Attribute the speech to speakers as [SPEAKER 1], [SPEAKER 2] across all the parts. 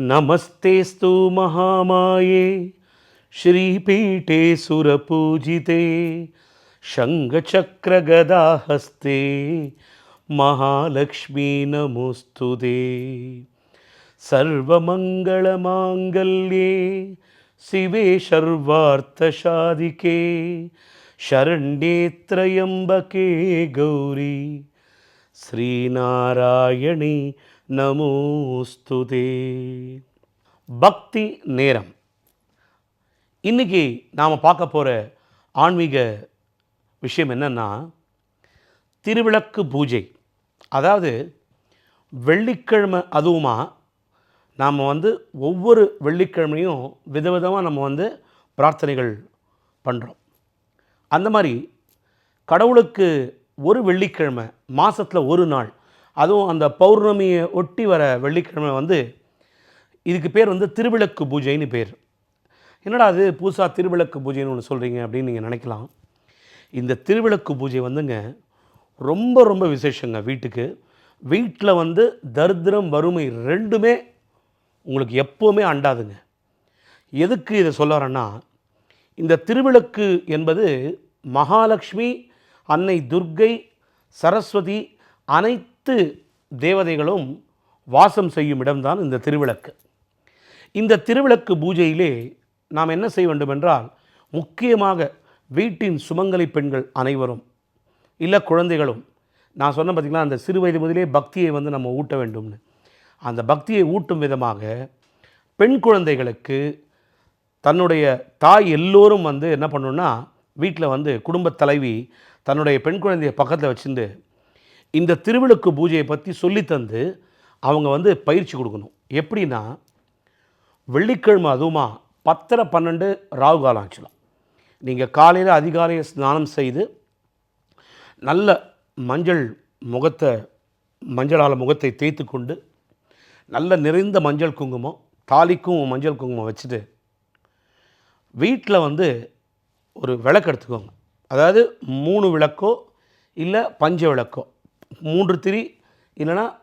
[SPEAKER 1] ನಮಸ್ತೆಸ್ತು ಮಹಾಮಾಯೇ ಶ್ರೀಪೀಠೆ ಸುರಪೂಜಿತೆ ಶಂಗಚಕ್ರಗದಾಹಸ್ತೆ ಮಹಾಲಕ್ಷ್ಮೀ ನಮೋಸ್ತು ಸರ್ವಮಂಗಳಮಾಂಗಲ್ಯೆ ಶಿವೆ ಸರ್ವಾರ್ಥಶಾಧಿಕೆ ಶರಣ್ಯೇ ತ್ರಯಂಬಕೆ ಗೌರಿ ಶ್ರೀನಾರಾಯಣಿ நமோஸ்துதே பக்தி நேரம். இன்றைக்கி நாம் பார்க்க போகிற ஆன்மீக விஷயம் என்னென்னா திருவிளக்கு பூஜை. அதாவது வெள்ளிக்கிழமை அதுவுமா நாம் வந்து ஒவ்வொரு வெள்ளிக்கிழமையும் விதவிதமாக நம்ம வந்து பிரார்த்தனைகள் பண்ணுறோம் அந்த மாதிரி கடவுளுக்கு ஒரு வெள்ளிக்கிழமை மாதத்தில் ஒரு நாள் அதுவும் அந்த பௌர்ணமியை ஒட்டி வர வெள்ளிக்கிழமை வந்து இதுக்கு பேர் வந்து திருவிளக்கு பூஜைன்னு பேர். என்னடா அது புதுசாக திருவிளக்கு பூஜைன்னு ஒன்று சொல்கிறீங்க அப்படின்னு நீங்கள் நினைக்கலாம். இந்த திருவிளக்கு பூஜை வந்துங்க ரொம்ப ரொம்ப விசேஷங்க வீட்டுக்கு. வீட்டில் வந்து தரித்திரம் வறுமை ரெண்டுமே உங்களுக்கு எப்போவுமே அண்டாதுங்க. எதுக்கு இதை சொல்ல வரேன்னா இந்த திருவிளக்கு என்பது மகாலட்சுமி அன்னை துர்க்கை சரஸ்வதி அனைத்து தேவதைகளும் வாசம் செய்யும் இடம்தான் இந்த திருவிளக்கு. இந்த திருவிளக்கு பூஜையிலே நாம் என்ன செய்ய வேண்டும் என்றால் முக்கியமாக வீட்டின் சுமங்கலி பெண்கள் அனைவரும் இல்லை குழந்தைகளும் நான் சொன்ன பார்த்திங்களா அந்த சிறு வயது முதலே பக்தியை வந்து நம்ம ஊட்ட வேண்டும்னு. அந்த பக்தியை ஊட்டும் விதமாக பெண் குழந்தைகளுக்கு தன்னுடைய தாய் எல்லோரும் வந்து என்ன பண்ணணுன்னா வீட்டில் வந்து குடும்பத் தலைவி தன்னுடைய பெண் குழந்தையை பக்கத்தில் வச்சுட்டு இந்த திருவிளக்கு பூஜையை பற்றி சொல்லித்தந்து அவங்க வந்து பயிற்சி கொடுக்கணும். எப்படின்னா வெள்ளிக்கிழமை அதுவுமா பத்தரை பன்னெண்டு ராகு காலம் ஆச்சுலாம். நீங்கள் காலையில் அதிகாலையில் ஸ்நானம் செய்து நல்ல மஞ்சள் முகத்தை மஞ்சளால் முகத்தை தேய்த்து கொண்டு நல்ல நிறைந்த மஞ்சள் குங்குமம் தாலிக்கும் மஞ்சள் குங்குமம் வச்சுட்டு வீட்டில் வந்து ஒரு விளக்கு எடுத்துக்கோங்க. அதாவது மூணு விளக்கோ இல்லை பஞ்ச விளக்கோ. மூன்று திரி இல்லைன்னா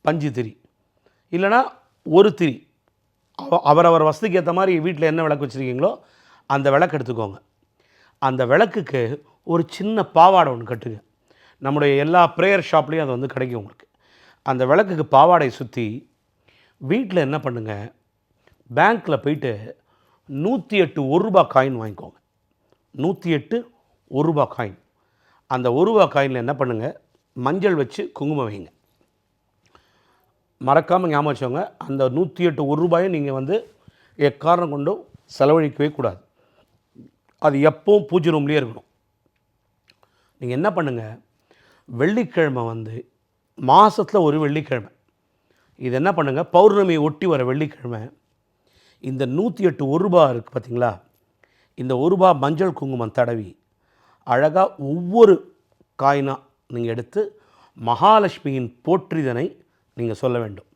[SPEAKER 1] பஞ்சு திரி இல்லைன்னா ஒரு திரி. அவ- அவரவர் வசதிக்கு ஏற்ற மாதிரி வீட்டில் என்ன விளக்கு வச்சுருக்கீங்களோ அந்த விளக்கு எடுத்துக்கோங்க. அந்த விளக்குக்கு ஒரு சின்ன பாவாடை ஒன்று கட்டுங்க. நம்முடைய எல்லா ப்ரேயர் ஷாப்லேயும் அது வந்து கிடைக்கும் உங்களுக்கு. அந்த விளக்குக்கு பாவாடை சுற்றி வீட்டில் என்ன பண்ணுங்கள் பேங்க்கில் போயிட்டு நூற்றி எட்டு ஒரு ரூபா காயின் வாங்கிக்கோங்க. நூற்றி எட்டு ஒரு ரூபா காயின் அந்த ஒரு ரூபா காயினில் என்ன பண்ணுங்கள் மஞ்சள் வச்சு குங்குமம் வைங்க. மறக்காமல் ஞாபகம் வச்சவங்க அந்த நூற்றி எட்டு ஒரு ரூபாயை நீங்கள் வந்து எக்காரணம் கொண்டும் செலவழிக்கவே கூடாது. அது எப்பவும் பூஜை ரூம்லேயே இருக்கணும். நீங்கள் என்ன பண்ணுங்கள் வெள்ளிக்கிழமை வந்து மாதத்தில் ஒரு வெள்ளிக்கிழமை. இது என்ன பண்ணுங்கள் பௌர்ணமி ஒட்டி வர வெள்ளிக்கிழமை இந்த நூற்றி எட்டு ஒரு ரூபா இருக்குது பார்த்தீங்களா இந்த ஒரு ரூபா மஞ்சள் குங்குமம் தடவி அழகாக ஒவ்வொரு காயினாக நீங்கள் எடுத்து மகாலட்சுமியின் போற்றிதனை நீங்கள் சொல்ல வேண்டும்.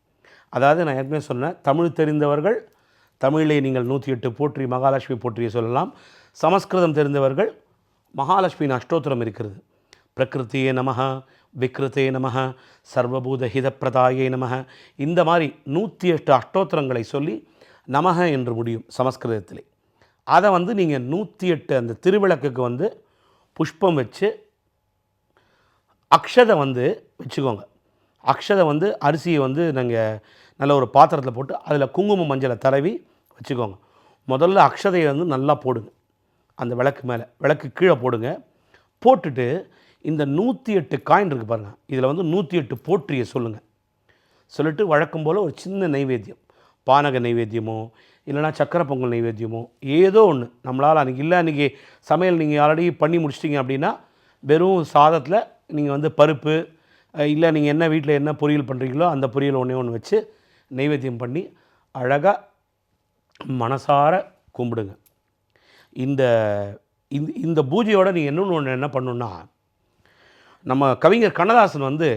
[SPEAKER 1] அதாவது நான் ஏற்கனவே சொன்னேன் தமிழ் தெரிந்தவர்கள் தமிழை நீங்கள் நூற்றி எட்டு போற்றி மகாலட்சுமி போற்றியை சொல்லலாம். சமஸ்கிருதம் தெரிந்தவர்கள் மகாலட்சுமியின் அஷ்டோத்திரம் இருக்கிறது. பிரகிருத்தியே நமக விக்ருத்தே நமக சர்வபூத ஹிதப்பிரதாயே நமக இந்த மாதிரி நூற்றி எட்டு அஷ்டோத்திரங்களை சொல்லி நமக என்று முடியும் சமஸ்கிருதத்திலே. அதை வந்து நீங்கள் நூற்றி எட்டு அந்த திருவிளக்குக்கு வந்து புஷ்பம் வச்சு அக்ஷதை வந்து வச்சுக்கோங்க. அக்ஷதை வந்து அரிசியை வந்து நாங்கள் நல்ல ஒரு பாத்திரத்தில் போட்டு அதில் குங்குமம் மஞ்சளை தடவி வச்சுக்கோங்க. முதல்ல அக்ஷதையை வந்து நல்லா போடுங்க. அந்த விளக்கு மேலே விளக்கு கீழே போடுங்க. போட்டுட்டு இந்த நூற்றி எட்டு காயின் இருக்குது பாருங்கள் இதில் வந்து நூற்றி எட்டு போற்றியை சொல்லுங்கள் சொல்லிட்டு வழக்கம் போல் ஒரு சின்ன நைவேத்தியம். பானக நைவேத்தியமோ இல்லைனா சக்கரை பொங்கல் நைவேத்தியமோ ஏதோ ஒன்று நம்மளால் அன்றைக்கி இல்லை அன்றைக்கி சமையல் நீங்கள் ஆல்ரெடி பண்ணி முடிச்சிட்டிங்க அப்படின்னா வெறும் சாதத்தில் நீங்கள் வந்து பருப்பு இல்லை நீங்கள் என்ன வீட்டில் என்ன பொரியல் பண்ணுறீங்களோ அந்த பொரியல் ஒன்றே ஒன்று வச்சு நைவேத்தியம் பண்ணி அழகாக மனசார கும்பிடுங்க. இந்த இந்த இந்த பூஜையோட நீங்கள் இன்னொன்று ஒன்று என்ன பண்ணணுன்னா நம்ம கவிஞர் கண்ணதாசன் வந்து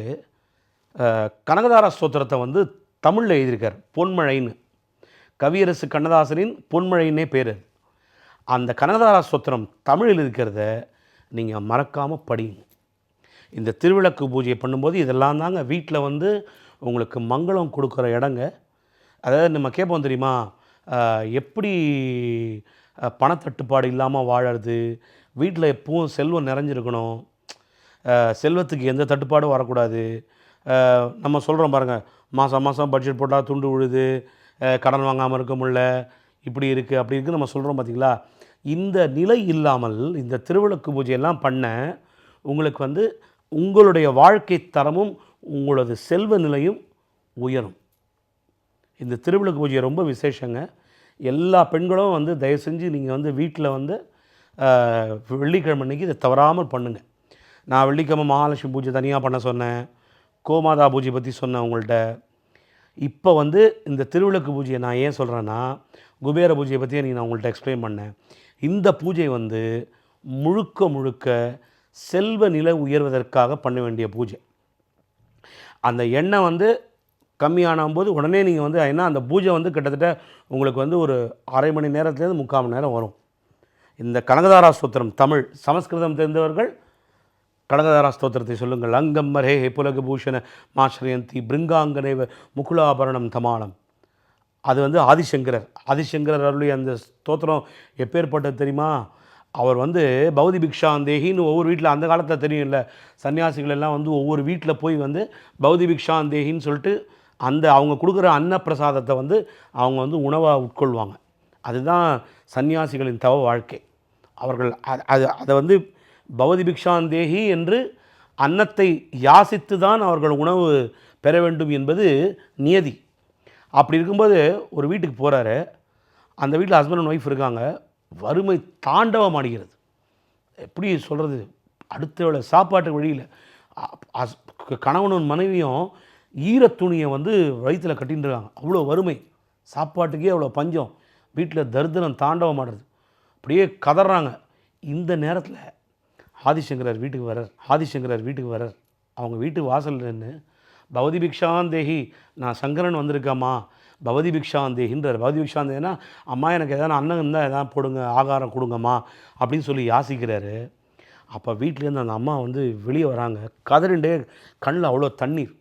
[SPEAKER 1] கனகதார ஸ்தோத்திரத்தை வந்து தமிழில் எழுதியிருக்கார் பொன்மழைன்னு. கவியரசு கண்ணதாசனின் பொன்மழைன்னே பேர். அந்த கனகதார ஸ்தோத்திரம் தமிழில் இருக்கிறத நீங்கள் மறக்காமல் படியுங்க இந்த திருவிளக்கு பூஜையை பண்ணும்போது இதெல்லாம் தாங்க வீட்டில் வந்து உங்களுக்கு மங்களம் கொடுக்குற இடங்க. அதாவது நம்ம கேட்போம் தெரியுமா? எப்படி பணத்தட்டுப்பாடு இல்லாமல் வாழறது? வீட்டில் எப்பவும் செல்வம் நிறைஞ்சிருக்கணும். செல்வத்துக்கு எந்த தட்டுப்பாடும் வரக்கூடாது. நம்ம சொல்கிறோம் பாருங்கள் மாதம் மாதம் பட்ஜெட் போட்டால் துண்டு விழுது கடன் வாங்காமல் இருக்க முடியல இப்படி இருக்குது அப்படி இருக்குது நம்ம சொல்கிறோம் பார்த்திங்களா இந்த நிலை இல்லாமல் இந்த திருவிளக்கு பூஜையெல்லாம் பண்ண உங்களுக்கு வந்து உங்களுடைய வாழ்க்கை தரமும் உங்களது செல்வ நிலையும் உயரும். இந்த திருவிளக்கு பூஜை ரொம்ப விசேஷங்க. எல்லா பெண்களும் வந்து தயவு செஞ்சு நீங்கள் வந்து வீட்டில் வந்து வெள்ளிக்கிழமை அன்னைக்கு இதை தவறாமல் பண்ணுங்கள் நான் வெள்ளிக்கிழமை மகாலட்சுமி பூஜை தனியாக பண்ண சொன்னேன். கோமாதா பூஜை பற்றி சொன்னேன் உங்கள்கிட்ட இப்போ வந்து இந்த திருவிளக்கு பூஜையை நான் ஏன் சொல்கிறேன்னா குபேர பூஜையை பற்றி நீங்கள் நான் உங்கள்கிட்ட எக்ஸ்பிளைன் பண்ணேன். இந்த பூஜை வந்து முழுக்க முழுக்க செல்வ நிலை உயர்வதற்காக பண்ண வேண்டிய பூஜை. அந்த எண்ணெய் வந்து கம்மியான போது உடனே நீங்கள் வந்து ஏன்னா அந்த பூஜை வந்து கிட்டத்தட்ட உங்களுக்கு வந்து ஒரு அரை மணி நேரத்துலேருந்து முக்கால் மணி நேரம் வரும். இந்த கனகதாரா ஸ்தோத்திரம் தமிழ் சமஸ்கிருதம் தெரிந்தவர்கள் கனகதாரா ஸ்தோத்திரத்தை சொல்லுங்கள். அங்கம்மரே புலக பூஷண மாஸ்ரயந்தி பிருங்காங்கனேவ முகுலாபரணம் தமானம் அது வந்து ஆதிசங்கரர். ஆதிசங்கரர் அருளி அந்த ஸ்தோத்திரம் எப்பேற்பட்டது தெரியுமா? அவர் வந்து பௌதி பிக்ஷாந்தேகின்னு ஒவ்வொரு வீட்டில் அந்த காலத்தில் தெரியும்ல சன்னியாசிகள் எல்லாம் வந்து ஒவ்வொரு வீட்டில் போய் வந்து பௌதி பிக்ஷாந்தேகின்னு சொல்லிட்டு அந்த அவங்க கொடுக்குற அன்னப்பிரசாதத்தை வந்து அவங்க வந்து உணவாக உட்கொள்வாங்க. அதுதான் சன்னியாசிகளின் தவ வாழ்க்கை. அவர்கள் அது- அது அதை வந்து பவதி பிக்ஷாந்தேகி என்று அன்னத்தை யாசித்து தான் அவர்கள் உணவு பெற வேண்டும் என்பது நியதி. அப்படி இருக்கும்போது ஒரு வீட்டுக்கு போகிறாரு அந்த வீட்டில் ஹஸ்பண்ட் அண்ட் ஒய்ஃப் இருக்காங்க. வறுமை தாண்டவம் அடைகிறது எப்படி சொல்கிறது அடுத்த வேலை சாப்பாட்டு வழியில் கணவனும் மனைவியும் ஈரத்துணியை வந்து வயிற்றில் கட்டின்றாங்க. அவ்வளோ வறுமை. சாப்பாட்டுக்கே அவ்வளோ பஞ்சம். வீட்டில் தரித்திரம் தாண்டவம் ஆடுறது அப்படியே கதறாங்க. இந்த நேரத்தில் ஆதிசங்கரர் வீட்டுக்கு வரார் ஆதிசங்கரர் வீட்டுக்கு வரார் அவங்க வீட்டு வாசல் நின்று பவதி பிக்ஷாந்தேகி நான் சங்கரன் வந்திருக்கேம்மா. பவதி பிக்ஷாந்தேகின்றார் பவதி பிக்ஷாந்தேனா அம்மா எனக்கு எதனா அண்ணன் இருந்தால் எதனா போடுங்க ஆகாரம் கொடுங்கம்மா அப்படின்னு சொல்லி யாசிக்கிறாரு. அப்போ வீட்டிலேருந்து அந்த அம்மா வந்து வெளியே வராங்க. கதறிண்டே கண்ணில் அவ்வளோ தண்ணீர்.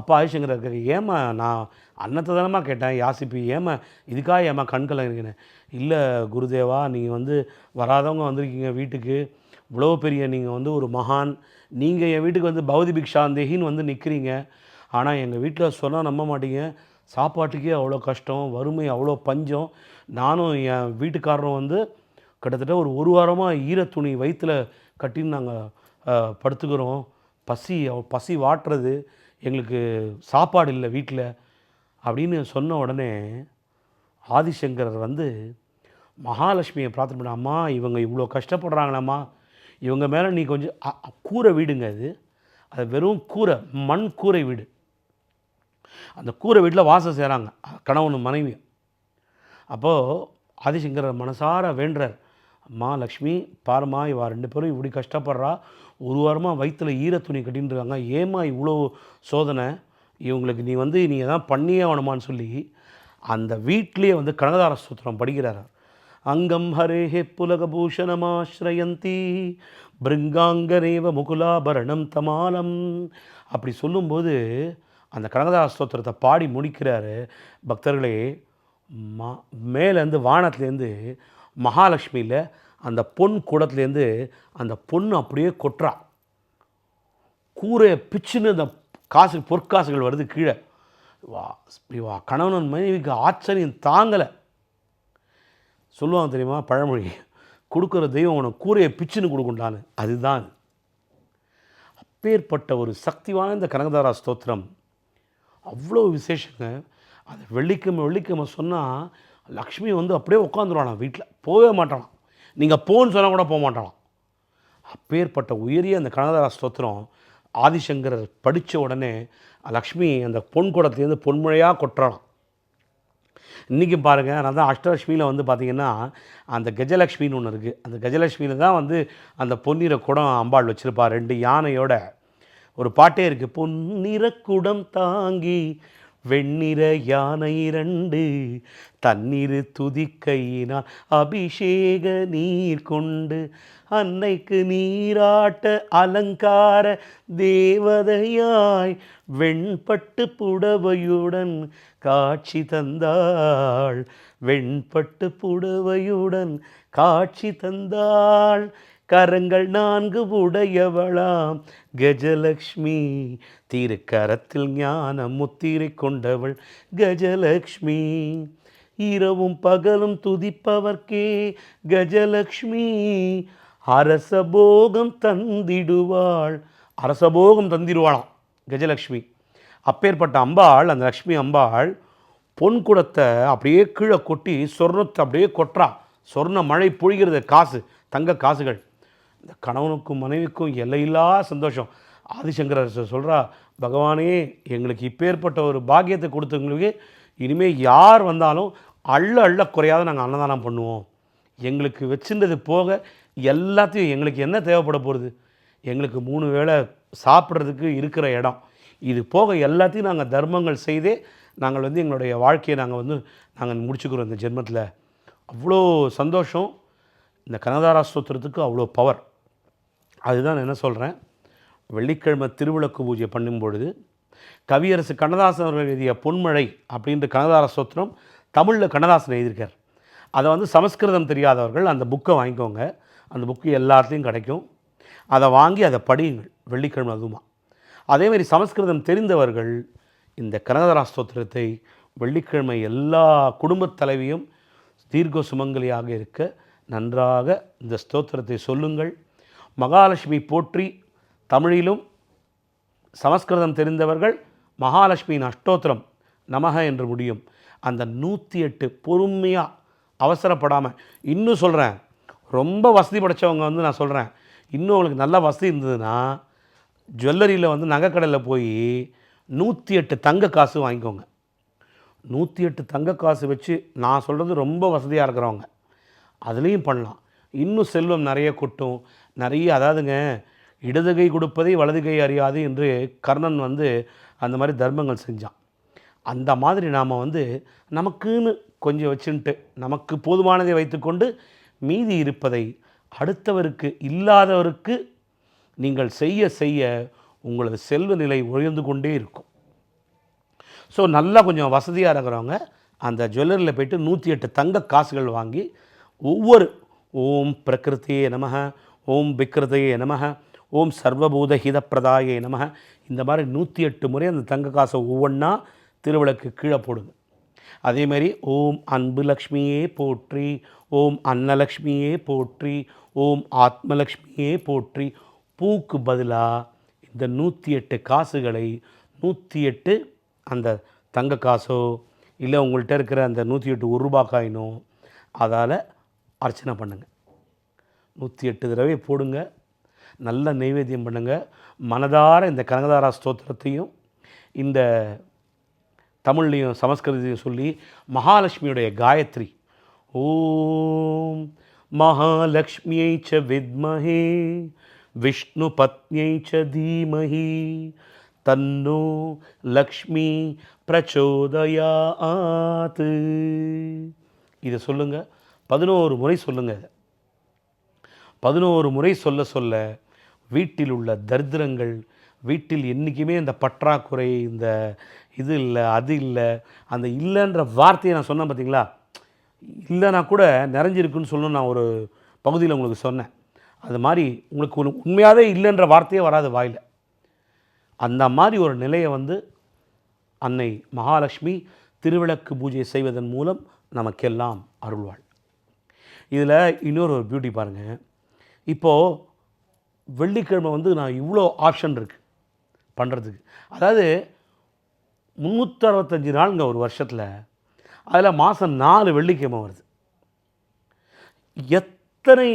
[SPEAKER 1] அப்பா ஆதிசங்கர் ஏமா ஏம்மா நான் அன்னத்தை தானம்மா கேட்டேன் யாசிப்பி ஏம்மா இதுக்காக ஏம்மா கண் கலங்குறீங்கன்னு? இல்லை குருதேவா நீங்கள் வந்து வராதவங்க வந்திருக்கீங்க வீட்டுக்கு. இவ்வளோ பெரிய நீங்கள் வந்து ஒரு மகான். நீங்கள் என் வீட்டுக்கு வந்து பௌதி பிக்ஷாந்தேகின்னு வந்து நிற்கிறீங்க ஆனால் எங்கள் வீட்டில் சொன்னால் நம்ப மாட்டீங்க. சாப்பாட்டுக்கே அவ்வளோ கஷ்டம் வறுமை அவ்வளோ பஞ்சம். நானும் என் வீட்டுக்காரரும் வந்து கிட்டத்தட்ட ஒரு ஒரு வாரமாக ஈரத்துணி வயிற்றில் கட்டின்னு நாங்கள் படுத்துக்கிறோம். பசி பசி வாட்டுறது எங்களுக்கு சாப்பாடு இல்லை வீட்டில் அப்படின்னு சொன்ன உடனே ஆதிசங்கரர் வந்து மகாலட்சுமியை பிரார்த்தனை பண்ண அம்மா இவங்க இவ்வளோ கஷ்டப்படுறாங்களாம்மா. இவங்க மேலே நீ கொஞ்சம் அ- கூரை வீடுங்க அது. அது வெறும் கூரை மண் கூரை வீடு. அந்த கூரை வீட்டில் வாசம் செய்கிறாங்க. கணவனும் மனைவியும் அப்போது ஆதிசங்கரர் மனசார வேண்டுறார். அம்மா லக்ஷ்மி பாருமா இவா ரெண்டு பேரும் இப்படி கஷ்டப்படுறா. ஒரு வாரமாக வயிற்றில் ஈர துணி கட்டின்னு இருக்காங்க. ஏம்மா இவ்வளோ சோதனை? இவங்களுக்கு நீ வந்து நீ எதாவது பண்ணியே ஆகணுமான்னு சொல்லி அந்த வீட்லேயே வந்து கனகதார சூத்திரம் படிக்கிறார். அங்கம் ஹரேஹே புலகபூஷணமாஸ்ரயந்தி பிருங்காங்கரேவ முகுலாபரணம் தமாலம். அப்படி சொல்லும்போது அந்த கனகதார ஸ்தோத்திரத்தை பாடி முடிக்கிறாரு. பக்தர்களே மா மேலேருந்து வானத்துலேருந்து மகாலட்சுமியில் அந்த பொன் கூடத்துலேருந்து அந்த பொண்ணு அப்படியே கொட்டுறா. கூரையை பிச்சுன்னு அந்த காசு பொற்காசுகள் வருது கீழே. வா வா கணவன் மனைவிக்கு ஆச்சரியம் தாங்கலை. சொல்லுவாங்க தெரியுமா பழமொழி கொடுக்குற தெய்வம் உனக்கு கூரையை பிச்சுன்னு கொடுக்குண்டான்னு அதுதான் அப்பேற்பட்ட ஒரு சக்தி வாய்ந்த கனகதாரா ஸ்தோத்திரம். அவ்வளோ விசேஷங்க. அது வெள்ளிக்கிழமை வெள்ளிக்கிழமை சொன்னால் லக்ஷ்மி வந்து அப்படியே உட்காந்துருவானா வீட்டில். போகவே மாட்டானா நீங்கள் போன்னு சொன்னால் கூட போக மாட்டானாம் அப்பேற்பட்ட உயரிய அந்த கனகதாரா ஸ்தோத்திரம் ஆதிசங்கரர் படித்த உடனே லக்ஷ்மி அந்த பொன் குடத்துலேருந்து பொன்முழையாக கொட்டுறானாம் இன்றைக்கி பாருங்கள் நான் தான் அஷ்டலட்சுமியில் வந்து பார்த்திங்கன்னா அந்த கஜலக்ஷ்மின்னு ஒன்று இருக்குது அந்த கஜலக்ஷ்மியில் தான் வந்து அந்த பொன்னிற குடம் அம்பாள் வச்சுருப்பா ரெண்டு யானையோட. ஒரு பாட்டே இருக்குது பொன்னிற குடம் தாங்கி வெண்ணிற யானை இரண்டு தண்ணீர் துதிக்கையினால் அபிஷேக நீர் கொண்டு அன்னைக்கு நீராட்ட அலங்கார தேவதையாய் வெண்பட்டு புடவையுடன் காட்சி தந்தாள் வெண்பட்டு புடவையுடன் காட்சி தந்தாள் கரங்கள் நான்கு உடையவளாம். கஜலக்ஷ்மி திருக்கரத்தில் ஞான முத்திரை கொண்டவள் கஜலக்ஷ்மி. இரவும் பகலும் துதிப்பவர்க்கே கஜலக்ஷ்மி. அரசபோகம் தந்திடுவாள். அரசபோகம் தந்திடுவாளாம் கஜலக்ஷ்மி. அப்பேற்பட்ட அம்பாள் அந்த லக்ஷ்மி அம்பாள் பொன் குடத்தை அப்படியே கீழே கொட்டி சொர்ணத்தை அப்படியே கொட்டுறா. சொர்ண மழை பொழிகிறது காசு தங்க காசுகள். இந்த கணவனுக்கும் மனைவிக்கும் எல்லையில்லா சந்தோஷம். ஆதிசங்கரர் சொல்கிறா பகவானே எங்களுக்கு இப்பேற்பட்ட ஒரு பாக்கியத்தை கொடுத்தவங்களுக்கு இனிமேல் யார் வந்தாலும் அள்ள அள்ள குறையாத நாங்கள் அன்னதானம் பண்ணுவோம். எங்களுக்கு வச்சிருந்தது போக எல்லாத்தையும் எங்களுக்கு என்ன தேவைப்பட போகிறது எங்களுக்கு மூணு வேளை சாப்பிட்றதுக்கு இருக்கிற இடம். இது போக எல்லாத்தையும் நாங்கள் தர்மங்கள் செய்தே நாங்கள் வந்து எங்களுடைய வாழ்க்கையை நாங்கள் வந்து நாங்கள் முடிச்சுக்கிறோம் இந்த ஜென்மத்தில். அவ்வளோ சந்தோஷம். இந்த கனதாரா ஸ்தோத்திரத்துக்கு அவ்வளோ பவர் அதுதான் நான் என்ன சொல்கிறேன் வெள்ளிக்கிழமை திருவிளக்கு பூஜை பண்ணும் பொழுது கவியரசு கண்ணதாசன் அவர்கள் எழுதிய பொன்மழை அப்படின்ற கண்ணதார ஸ்தோத்திரம் தமிழில் கண்ணதாசன் எழுதியிருக்கார். அதை வந்து சமஸ்கிருதம் தெரியாதவர்கள் அந்த புக்கை வாங்கிக்கோங்க. அந்த புக்கு எல்லாத்துலேயும் கிடைக்கும். அதை வாங்கி அதை படியுங்கள் வெள்ளிக்கிழமை அதுவுமா. அதேமாதிரி சமஸ்கிருதம் தெரிந்தவர்கள் இந்த கனகதாரா ஸ்தோத்திரத்தை வெள்ளிக்கிழமை எல்லா குடும்பத் தலைவியும் தீர்க்க சுமங்கலியாக இருக்க நன்றாக இந்த ஸ்தோத்திரத்தை சொல்லுங்கள். மகாலட்சுமி போற்றி தமிழிலும் சமஸ்கிருதம் தெரிந்தவர்கள் மகாலட்சுமியின் அஷ்டோத்திரம் நமக என்று முடியும். அந்த நூற்றி எட்டு பொறுமையாக அவசரப்படாமல் இன்னும் சொல்கிறேன் ரொம்ப வசதி படைச்சவங்க வந்து நான் சொல்கிறேன் இன்னும் உங்களுக்கு நல்ல வசதி இருந்ததுன்னா ஜுவல்லரியில் வந்து நகைக்கடையில் போய் நூற்றி எட்டு தங்க காசு வாங்கிக்கோங்க. நூற்றி எட்டு தங்க காசு வச்சு நான் சொல்கிறது ரொம்ப வசதியாக இருக்கிறவங்க. அதுலேயும் பண்ணலாம். இன்னும் செல்வம் நிறைய கொட்டும். நிறைய அதாவதுங்க இடது கை கொடுப்பதை வலது கை அறியாது என்று கர்ணன் வந்து அந்த மாதிரி தர்மங்கள் செஞ்சான். அந்த மாதிரி நாம் வந்து நமக்குன்னு கொஞ்சம் வச்சுன்ட்டு நமக்கு போதுமானதை வைத்துக்கொண்டு மீதி இருப்பதை அடுத்தவருக்கு இல்லாதவருக்கு நீங்கள் செய்ய செய்ய உங்களது செல்வ நிலை உயர்ந்து கொண்டே இருக்கும். ஸோ நல்லா கொஞ்சம் வசதியாக இருக்கிறவங்க அந்த ஜுவல்லரியில் போயிட்டு நூற்றி எட்டு தங்க காசுகள் வாங்கி ஒவ்வொரு ஓம் பிரகிருத்தியே நமக ஓம் விக்ரதையே நமக ஓம் சர்வபூதஹித ஹிதப்பிரதாயே நமக. இந்த மாதிரி நூற்றி எட்டு முறை அந்த தங்க காசை ஒவ்வொன்றா திருவிளக்கு கீழே போடுங்க. அதேமாதிரி ஓம் அன்பு லக்ஷ்மியே போற்றி ஓம் அன்னலக்ஷ்மியே போற்றி ஓம் ஆத்மலக்ஷ்மியே போற்றி. பூக்கு பதிலாக இந்த நூற்றி எட்டு காசுகளை நூற்றி எட்டு அந்த தங்க காசோ இல்லை உங்கள்கிட்ட இருக்கிற அந்த நூற்றி எட்டு ஒரு ரூபா காயினோ அதால் அர்ச்சனை பண்ணுங்கள் நூற்றி எட்டு தடவை போடுங்க. நல்ல நைவேத்தியம் பண்ணுங்கள் மனதார இந்த கனகதாரா ஸ்தோத்திரத்தையும் இந்த தமிழ்லையும் சமஸ்கிருதத்தையும் சொல்லி மகாலட்சுமியுடைய காயத்ரி. ஓம் மகாலட்சுமியை ச வித்மஹே விஷ்ணு பத்னியை ச தீமஹி தன்னோ லக்ஷ்மி பிரச்சோதயாத். இதை சொல்லுங்க. பதினோரு முறை சொல்லுங்கள் இதை. பதினோரு முறை சொல்ல சொல்ல வீட்டில் உள்ள தரித்திரங்கள் வீட்டில் என்றைக்குமே இந்த பற்றாக்குறை இந்த இது இல்லை அது இல்லை அந்த இல்லைன்ற வார்த்தையை நான் சொன்னேன் பார்த்தீங்களா? இல்லைனா கூட நிறைஞ்சிருக்குன்னு சொல்லணும்னு நான் ஒரு பகுதியில் உங்களுக்கு சொன்னேன். அது மாதிரி உங்களுக்கு உண்மையாகவே இல்லைன்ற வார்த்தையே வராது வாயில். அந்த மாதிரி ஒரு நிலையை வந்து அன்னை மகாலட்சுமி திருவிளக்கு பூஜை செய்வதன் மூலம் நமக்கெல்லாம் அருள்வாள். இதில் இன்னொரு ஒரு பியூட்டி பாருங்கள் இப்போது வெள்ளிக்கிழமை வந்து நான் இவ்வளோ ஆப்ஷன் இருக்குது பண்ணுறதுக்கு அதாவது முந்நூற்றறுபத்தஞ்சு நாளுங்க ஒரு வருஷத்தில். அதில் மாதம் நாலு வெள்ளிக்கிழமை வருது. எத்தனை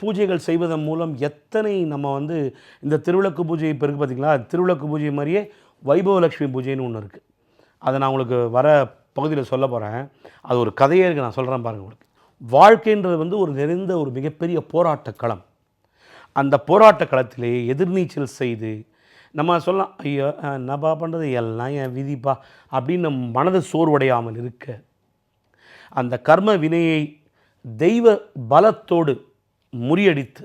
[SPEAKER 1] பூஜைகள் செய்வதன் மூலம் எத்தனை நம்ம வந்து இந்த திருவிளக்கு பூஜை இப்போ இருக்குது பார்த்தீங்களா திருவிளக்கு பூஜை மாதிரியே வைபவலக்ஷ்மி பூஜைன்னு ஒன்று இருக்குது அதை நான் உங்களுக்கு வர பகுதியில் சொல்ல போகிறேன் அது ஒரு கதையே இருக்குது நான் சொல்கிறேன் பாருங்கள் உங்களுக்கு. வாழ்க்கைன்றது வந்து ஒரு நிறைந்த ஒரு மிகப்பெரிய போராட்ட களம் அந்த போராட்ட களத்திலே எதிர்நீச்சல் செய்து நம்ம சொல்லலாம் ஐயோ என்னப்பா பண்ணுறது எல்லாம் என் விதிப்பா? அப்படின்னு நம் மனது சோர்வடையாமல் இருக்க அந்த கர்ம வினையை தெய்வ பலத்தோடு முறியடித்து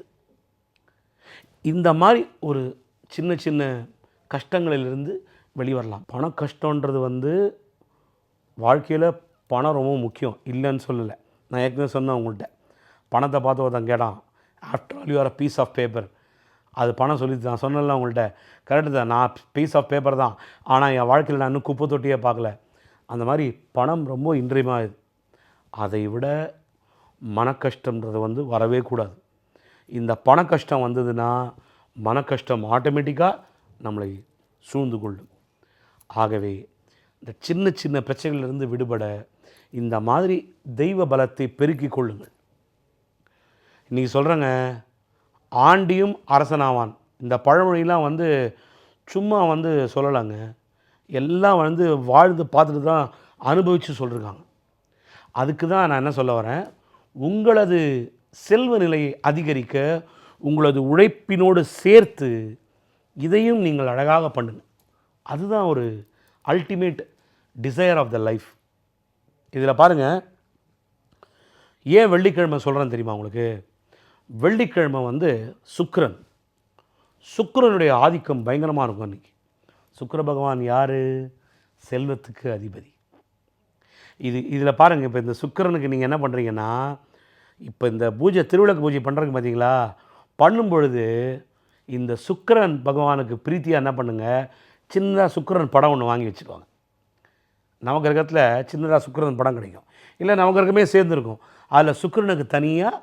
[SPEAKER 1] இந்த மாதிரி ஒரு சின்ன சின்ன கஷ்டங்களிலிருந்து வெளிவரலாம். பண கஷ்டன்றது வந்து வாழ்க்கையில் பணம் ரொம்ப முக்கியம் இல்லைன்னு சொல்லலை. நான் ஏற்கனவே சொன்னேன் உங்கள்கிட்ட. பணத்தை பார்த்து ஒருத்தன் கேட்டான் after all you're piece of paper அது பணம் சொல்லி நான் சொன்னல உங்கள்கிட்ட. கரெக்டு தான் நான் பீஸ் ஆஃப் பேப்பர் தான். ஆனால் என் வாழ்க்கையில் நான் இன்னும் குப்பை தொட்டியே பார்க்கல. அந்த மாதிரி பணம் ரொம்ப இன்றியமாகுது அதை விட மன வந்து வரவே கூடாது. இந்த பண கஷ்டம் வந்ததுன்னா மன கஷ்டம் ஆட்டோமேட்டிக்காக நம்மளை சூழ்ந்து கொள்ளும். ஆகவே இந்த சின்ன சின்ன பிரச்சனைகளிலிருந்து விடுபட இந்த மாதிரி தெய்வ பலத்தை பெருக்கிக் கொள்ளுங்கள். இன்றைக்கி சொல்கிறேங்க ஆண்டியும் அரசனாவான். இந்த பழமொழியெலாம் வந்து சும்மா வந்து சொல்லலாங்க. எல்லாம் வந்து வாழ்ந்து பார்த்துட்டு தான் அனுபவித்து சொல்லியிருக்காங்க அதுக்கு தான் நான் என்ன சொல்ல வரேன் உங்களது செல்வ நிலையை அதிகரிக்க உங்களது உழைப்பினோடு சேர்த்து இதையும் நீங்கள் அழகாக பண்ணுங்கள் அதுதான் ஒரு ultimate desire of the life இதில் பாருங்கள் ஏன் வெள்ளிக்கிழமை சொல்கிறேன் தெரியுமா உங்களுக்கு? வெள்ளிக்கிழமை வந்து சுக்கரன். சுக்கிரனுடைய ஆதிக்கம் பயங்கரமாக இருக்கும் அன்றைக்கி சுக்கர பகவான் யார்? செல்வத்துக்கு அதிபதி. இது இதில் பாருங்கள் இப்போ இந்த சுக்கிரனுக்கு நீங்கள் என்ன பண்ணுறீங்கன்னா இப்போ இந்த பூஜை திருவிளக்கு பூஜை பண்ணுறதுக்கு பார்த்தீங்களா பண்ணும் பொழுது இந்த சுக்கரன் பகவானுக்கு பிரீத்தியாக என்ன பண்ணுங்கள் சின்னதாக சுக்கிரன் படம் ஒன்று வாங்கி வச்சுக்கோங்க நவகிரகத்தில் சின்னதாக சுக்கரன் படம் கிடைக்கும். இல்லை நவகிரகமே சேர்ந்துருக்கும். அதில் சுக்கரனுக்கு தனியாக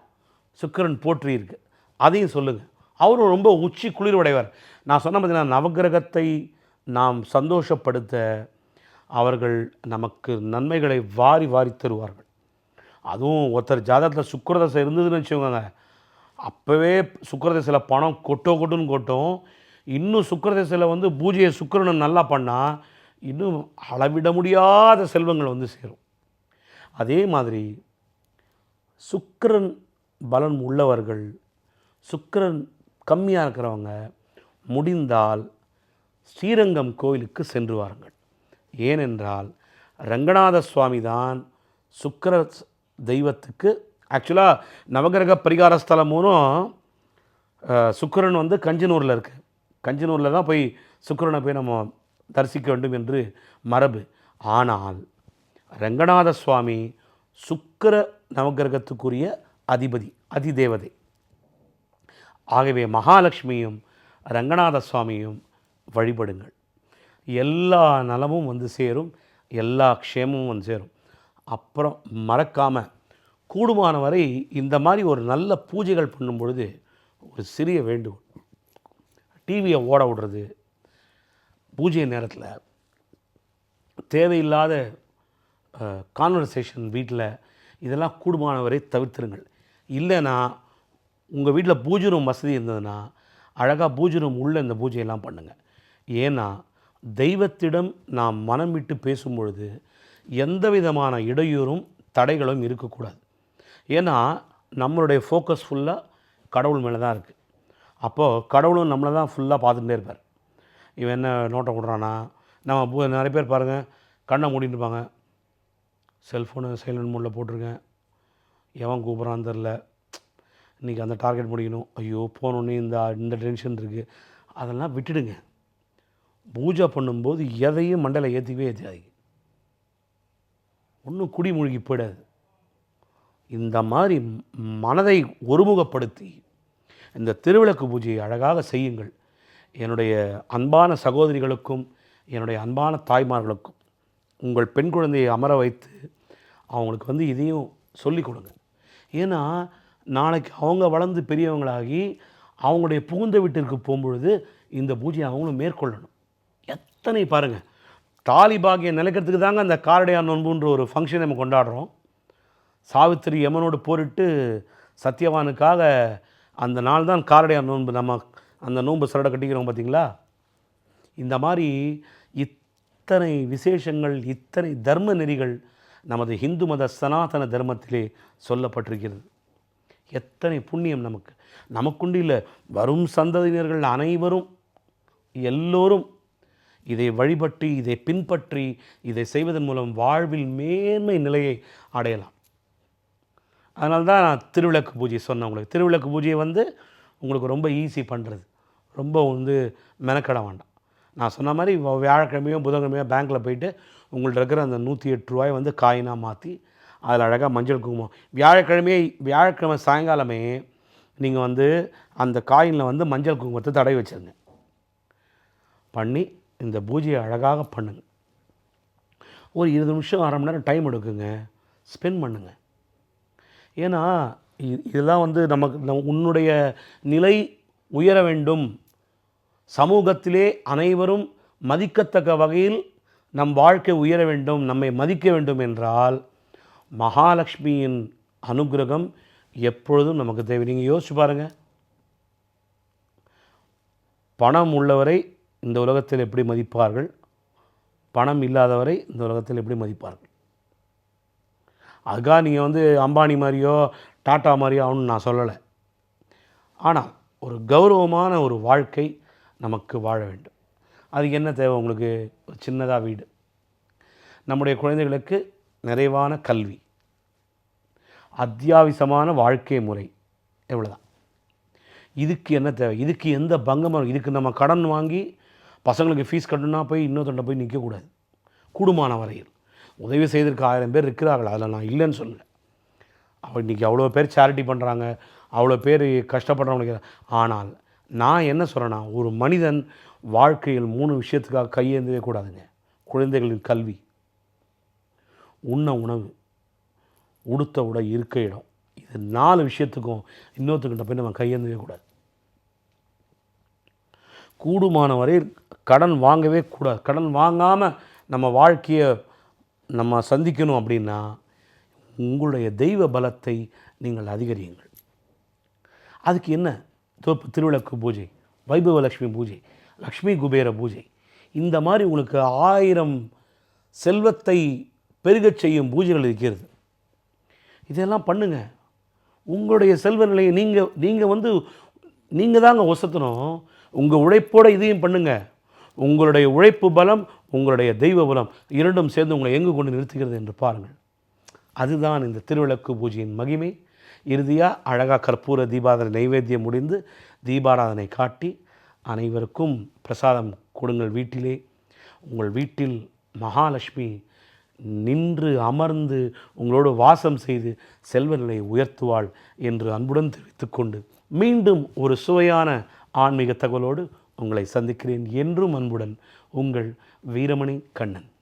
[SPEAKER 1] சுக்கிரன் போற்றி இருக்குது அதையும் சொல்லுங்கள் அவரும் ரொம்ப உச்சி குளிர்வடைவார். நான் சொன்ன பார்த்தீங்கன்னா நவகிரகத்தை நாம் சந்தோஷப்படுத்த அவர்கள் நமக்கு நன்மைகளை வாரி வாரி தருவார்கள். அதுவும் ஒருத்தர் ஜாதகத்தில் சுக்கரதசை இருந்ததுன்னு வச்சுக்கோங்க. அப்போவே சுக்கரதசையில் பணம் கொட்டோ கொட்டுன்னு கொட்டும். இன்னும் சுக்கரதசையில் வந்து பூஜையை சுக்கரனை நல்லா பண்ணால் இன்னும் அளவிட முடியாத செல்வங்கள் வந்து சேரும். அதே மாதிரி சுக்கிரன் பலன் உள்ளவர்கள் சுக்கரன் கம்மியாக இருக்கிறவங்க முடிந்தால் ஸ்ரீரங்கம் கோயிலுக்கு சென்று வாருங்கள். ஏனென்றால் ரங்கநாத சுவாமி தான் சுக்கர தெய்வத்துக்கு ஆக்சுவலாக நவகிரக பரிகார ஸ்தலமும் அஹ், சுக்கிரன் வந்து கஞ்சனூரில் இருக்குது கஞ்சனூரில் தான் போய் சுக்கிரனை போய் நம்ம தரிசிக்க வேண்டும் என்று மரபு. ஆனால் ரங்கநாத சுவாமி சுக்கிர நவகிரகத்துக்குரிய அதிபதி அதிதேவதை. ஆகவே மகாலட்சுமியும் ரங்கநாத சுவாமியும் வழிபடுங்கள். எல்லா நலமும் வந்து சேரும் எல்லா க்ஷேமும் வந்து சேரும். அப்புறம் மறக்காமல் கூடுமான வரை இந்த மாதிரி ஒரு நல்ல பூஜைகள் பண்ணும் பொழுது ஒரு சிறிய வேண்டுகோள். டிவியை ஓட விடுறது பூஜை நேரத்தில் தேவையில்லாத கான்வர்சேஷன் வீட்டில் இதெல்லாம் கூடுமான வரை தவிர்த்துருங்கள். இல்லைன்னா உங்கள் வீட்டில் பூஜை ரூம் வசதி இருந்ததுன்னா அழகாக பூஜை ரூம் உள்ள இந்த பூஜையெல்லாம் பண்ணுங்கள் ஏன்னா தெய்வத்திடம் நாம் மனம் விட்டு பேசும் பொழுது எந்த விதமான இடையூறும் தடைகளும் இருக்கக்கூடாது. ஏன்னா நம்மளுடைய ஃபோக்கஸ் ஃபுல்லாக கடவுள் மேலே தான் இருக்குது அப்போது கடவுளும் நம்மளை தான் ஃபுல்லாக பார்த்துட்டே இருப்பார். இவன் என்ன நோட்டை கொடுறானா நம்ம பூ நிறைய பேர் பாருங்கள் கண்ணை மூடிட்டு இருப்பாங்க. செல்ஃபோனை சைலண்ட் மோடில் போட்டிருக்கேன். எவன் கூப்பிட்றான்னு தெரில இன்றைக்கி அந்த டார்கெட் முடிக்கணும். ஐயோ போனோடனே இந்த இந்த டென்ஷன் இருக்குது அதெல்லாம் விட்டுடுங்க. பூஜை பண்ணும்போது எதையும் மண்டையில் ஏற்றிக்கவே ஏற்றாது ஒன்றும் குடி மூழ்கி போயிடாது. இந்த மாதிரி மனதை ஒருமுகப்படுத்தி இந்த திருவிளக்கு பூஜையை அழகாக செய்யுங்கள். என்னுடைய அன்பான சகோதரிகளுக்கும் என்னுடைய அன்பான தாய்மார்களுக்கும் உங்கள் பெண் குழந்தையை அமர வைத்து அவங்களுக்கு வந்து இதையும் சொல்லிக் கொடுங்க. ஏன்னா நாளைக்கு அவங்க வளர்ந்து பெரியவங்களாகி அவங்களுடைய புகுந்த வீட்டிற்கு போகும்பொழுது இந்த பூஜையை அவங்களும் மேற்கொள்ளணும். எத்தனை பாருங்கள் தாலி பாகியம் நிலைக்கிறதுக்கு தாங்க அந்த காரடையார் நோன்புன்ற ஒரு ஃபங்க்ஷன் நம்ம கொண்டாடுறோம். சாவித்திரி யமனோடு போரிட்டு சத்தியவானுக்காக அந்த நாள் தான் காரடையார் நோன்பு நம்ம அந்த நோன்பு சரடை கட்டிக்கிறோம் பார்த்தீங்களா? இந்த மாதிரி இத்தனை விசேஷங்கள் இத்தனை தர்ம நெறிகள் நமது இந்து மத சனாதன தர்மத்திலே சொல்லப்பட்டிருக்கிறது. எத்தனை புண்ணியம் நமக்கு. நமக்குண்டு இல்லை வரும் சந்ததியினர்கள் அனைவரும் எல்லோரும் இதை வழிபட்டு இதை பின்பற்றி இதை செய்வதன் மூலம் வாழ்வில் மேன்மை நிலையை அடையலாம். அதனால்தான் நான் திருவிளக்கு பூஜை சொன்னேன் உங்களுக்கு. திருவிளக்கு பூஜையை வந்து உங்களுக்கு ரொம்ப ஈஸி பண்ணுறது ரொம்ப வந்து மெனக்கட வேண்டாம். நான் சொன்ன மாதிரி வியாழக்கிழமையோ புதன்கிழமையோ பேங்க்கில் போயிட்டு உங்கள்ட்ட இருக்கிற அந்த நூற்றி எட்டு ரூபாய் வந்து காயினாக மாற்றி அதில் அழகாக மஞ்சள் குங்குமம். வியாழக்கிழமையே வியாழக்கிழமை சாயங்காலமே நீங்கள் வந்து அந்த காயினில் வந்து மஞ்சள் குங்குமத்தை தடவி வச்சுருங்க. பண்ணி இந்த பூஜையை அழகாக பண்ணுங்க. ஒரு இருபது நிமிஷம் அரை மணி நேரம் டைம் எடுக்குங்க. ஸ்பெண்ட் பண்ணுங்கள் ஏன்னா இதெல்லாம் வந்து நமக்கு உன்னுடைய நிலை உயர வேண்டும். சமூகத்திலே அனைவரும் மதிக்கத்தக்க வகையில் நம் வாழ்க்கை உயர வேண்டும் நம்மை மதிக்க வேண்டும் என்றால் மகாலட்சுமியின் அனுக்கிரகம் எப்பொழுதும் நமக்கு தேவை. நீங்கள் யோசிச்சு பாருங்கள் பணம் உள்ளவரை இந்த உலகத்தில் எப்படி மதிப்பார்கள்? பணம் இல்லாதவரை இந்த உலகத்தில் எப்படி மதிப்பார்கள்? அதுக்காக நீங்கள் வந்து அம்பானி மாதிரியோ டாட்டா மாதிரியோ ஆகணும்னு நான் சொல்லலை. ஆனால் ஒரு கௌரவமான ஒரு வாழ்க்கை நமக்கு வாழ வேண்டும். அதுக்கு என்ன தேவை உங்களுக்கு? ஒரு சின்னதாக வீடு. நம்முடைய குழந்தைகளுக்கு நிறைவான கல்வி. அத்தியாவசியமான வாழ்க்கை முறை. எவ்வளோதான் இதுக்கு என்ன தேவை? இதுக்கு எந்த பங்கமும் இதுக்கு நம்ம கடன் வாங்கி பசங்களுக்கு ஃபீஸ் கட்டணும்னா போய் இன்னொருத்தண்ட போய் நிற்கக்கூடாது கூடுமான வரையில். உதவி செய்திருக்க ஆயிரம் பேர் இருக்கிறார்கள். அதில் நான் இல்லைன்னு சொல்லலை. அவள் இன்றைக்கி அவ்வளோ பேர் சேரிட்டி பண்ணுறாங்க அவ்வளோ பேர் கஷ்டப்படுறவங்களுக்கு. ஆனால் நான் என்ன சொல்கிறேன்னா ஒரு மனிதன் வாழ்க்கையில் மூணு விஷயத்துக்காக கையேந்தவே கூடாதுங்க. குழந்தைகளின் கல்வி உண்ண உணவு உடுத்த உடை இருக்க இடம். இது நாலு விஷயத்துக்கும் இன்னொருத்துக்கிட்ட போய் நம்ம கையேந்தவே கூடாது. கூடுமான வரை கடன் வாங்கவே கூடாது. கடன் வாங்காமல் நம்ம வாழ்க்கையை நம்ம சந்திக்கணும் அப்படின்னா உங்களுடைய தெய்வ பலத்தை நீங்கள் அதிகரியுங்கள். அதுக்கு என்ன? தோப்பு திருவிளக்கு பூஜை வைபவ லக்ஷ்மி பூஜை லக்ஷ்மி குபேர பூஜை. இந்த மாதிரி உங்களுக்கு ஆயிரம் செல்வத்தை பெருகச் செய்யும் பூஜைகள் இருக்கிறது. இதெல்லாம் பண்ணுங்கள் உங்களுடைய செல்வ நிலையை நீங்கள் நீங்கள் வந்து நீங்கள் தாங்க ஒசத்தணும். உங்கள் உழைப்போடு இதையும் பண்ணுங்கள் உங்களுடைய உழைப்பு பலம் உங்களுடைய தெய்வ பலம் இரண்டும் சேர்ந்து உங்களை எங்கு கொண்டு நிறுத்துகிறது என்று பாருங்கள். அதுதான் இந்த திருவிளக்கு பூஜையின் மகிமை. இறுதியாக அழகாக கற்பூர தீபாராதனை நைவேத்தியம் முடிந்து தீபாராதனை காட்டி அனைவருக்கும் பிரசாதம் கொடுங்கள் வீட்டிலே. உங்கள் வீட்டில் மகாலட்சுமி நின்று அமர்ந்து உங்களோடு வாசம் செய்து செல்வ நிலையை உயர்த்துவாள் என்று அன்புடன் தெரிவித்துக்கொண்டு மீண்டும் ஒரு சுவையான ஆன்மீக தகவலோடு உங்களை சந்திக்கிறேன் என்றும் அன்புடன் உங்கள் வீரமணி கண்ணன்.